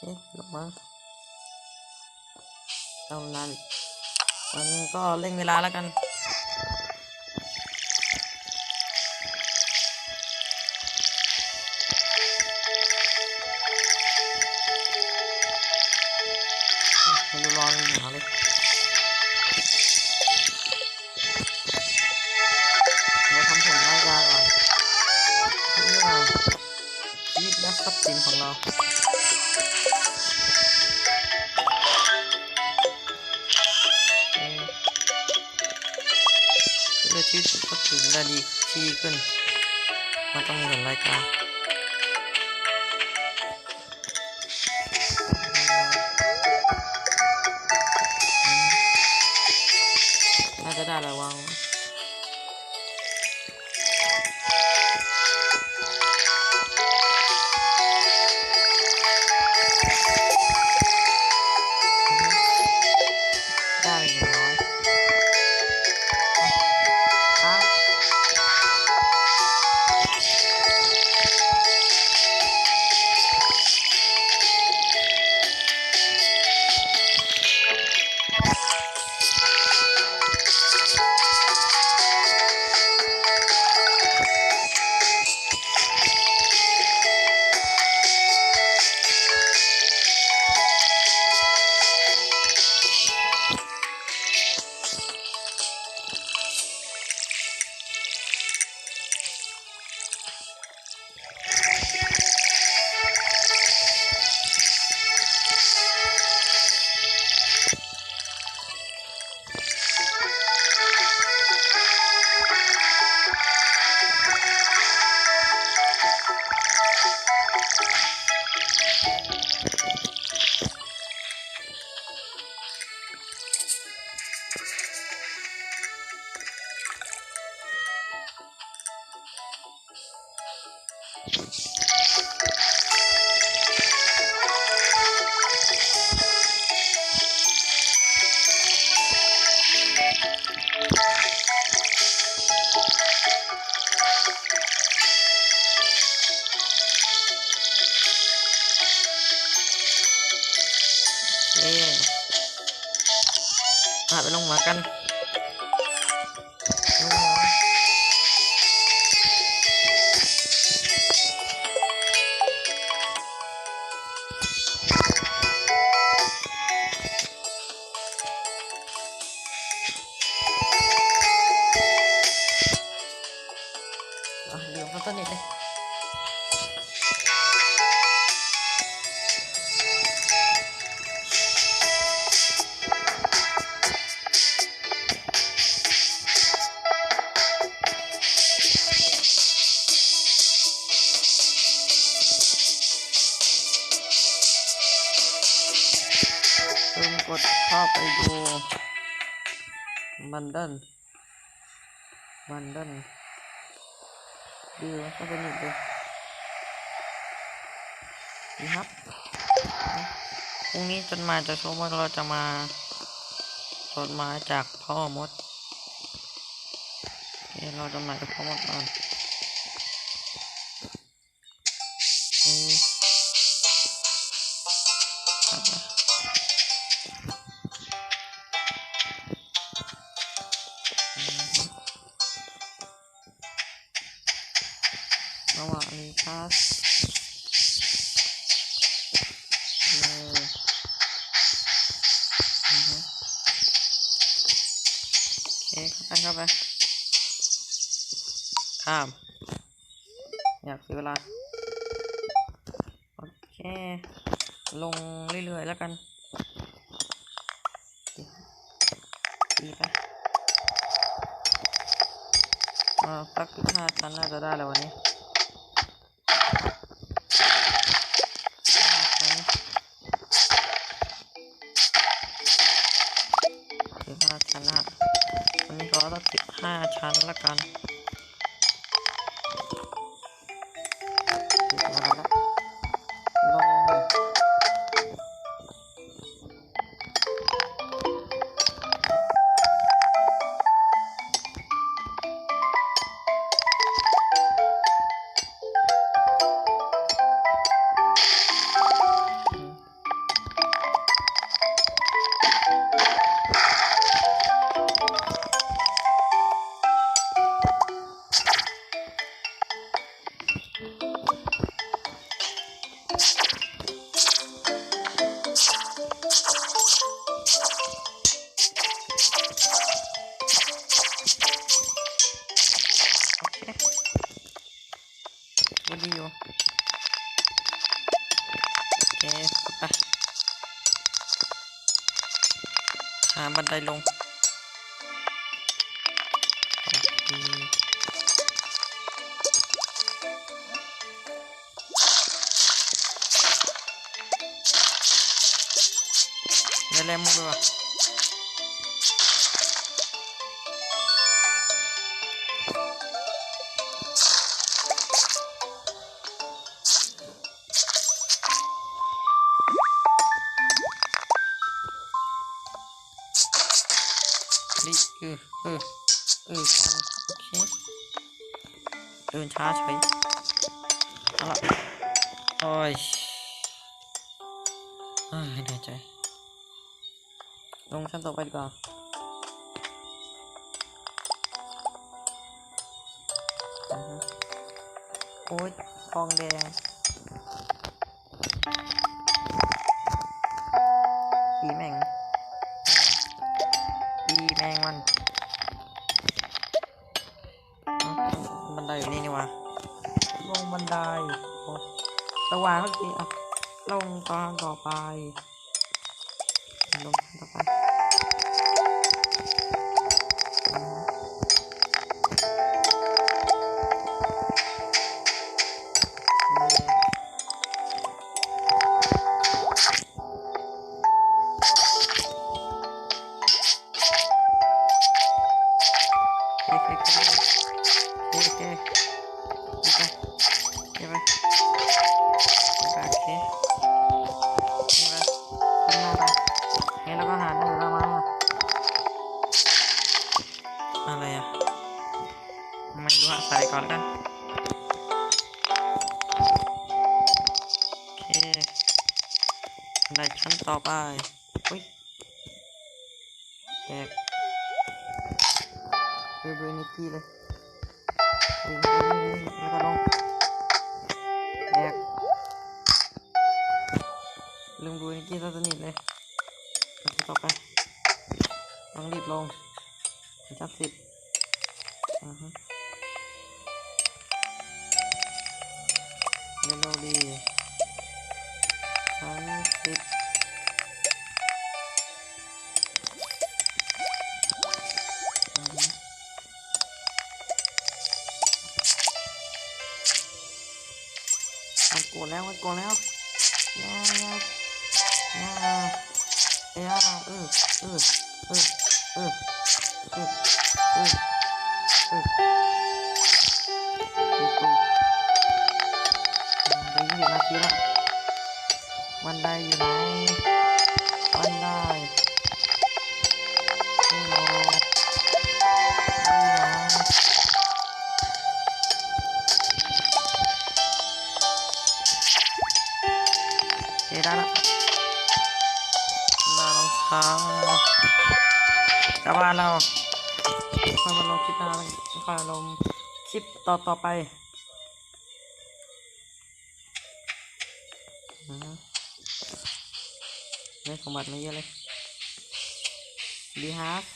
โอเคลงมาเอานั้นวันนี้ก็เร่งเวลาแล้วกันไม่รู้ร้อนหนาเลย ชีวิตทรัพย์สินได้ดีที่ขึ้น มันต้องมีผลรายการ ไปลงมากัน เข้าไปดูบันเดิลบันเดิลดูก็สนุกเลยดีครับพรุ่งนี้จดหมายจะโชว์ว่าเราจะมาจดหมายจากพ่อมดเราจดหมายจากพ่อมดก่อน วัสดีครับเอือฮึโอเคเข้าไปเข้าไปข้าม อยากเสียเวลา โอเค ลงเรื่อยๆแล้วกันดีไปอ่าสักห้าชั้นน่าจะได้แล้ววันนี้ สักสิบห้าชั้นละกัน Oddio. Ok, ecco qua. Ah, ma dai lungo. ได้แล้วมึงด้วยนี่เออเอ ละโอ้ยอ่าเหนื่อยใจลงชั้นต่อไปดีกว่าอือฮึโอ้ยทองแดงอีแม่งอีแมงมันเอ้าบันไดอยู่นี่นี่วะลงบันไดโอ้ระหว่างเมื่อกี้อะลงตอนต่อไปลงต่อไป อะไรอะไม่รู้อะใส่ก่อนแล้วกันโอเคได้ชั้นต่อไปอุ้ยแตกเบอร์เบอร์นิกกี้เลยวิ่งวิ่งวิ่งวิ่งแล้วก็ลงแตกลืมดูนิกกี้ซะสนิทเลยโอเคต่อไปต้องรีบลงถึงชั้นสิบอือฮึ เร็วๆดีชั้นสิบมันโกรธแล้วมันโกรธแล้วยายายายาเออเออเออเออเออเออ ยี่สิบนาทีละวันใดอยู่ไหนวันใดไม่รอไม่นะเฮ้ได้ละลารองเท้ากลับบ้านเรา คอยมาลงคลิปหน้าคอยลงคลิปต่อต่อไปอือฮึได้สมบัติมาเยอะเลยดีฮาร์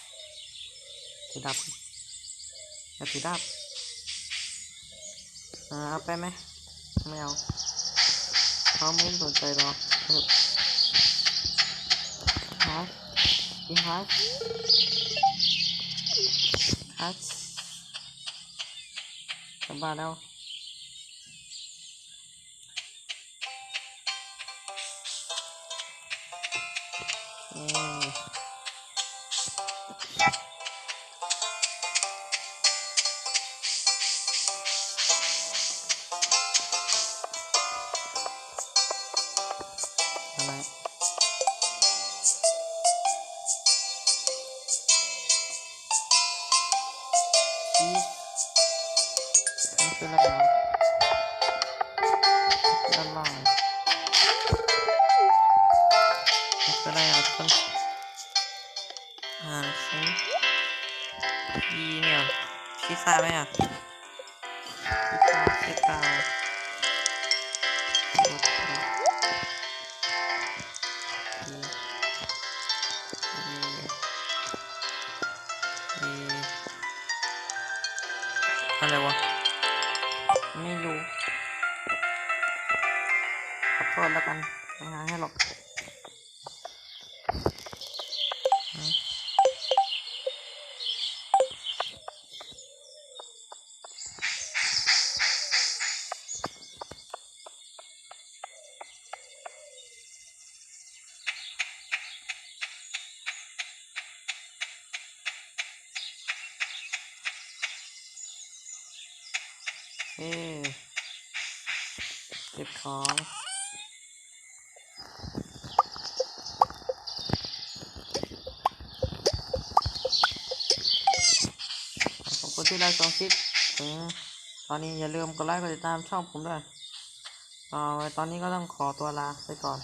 ถือดับจะถือดับอ่าเอาไปไหมไม่เอาเขาไม่สนใจหรอกเออฮาร์ดีฮาร์ ฮาร์กลั ชีสนี่คืออะไรนะด้านล่างนี่คืออะไรอะทุกคนอ่านสิยีเนี่ยพิซซ่าไหมอะ เก็บของขอบคุณที่ไลค์สองคลิปถึงตอนนี้อย่าลืมกดไลค์กดติดตามช่องผมด้วยอาตอนนี้ก็ต้องขอตัวลาไปก่อน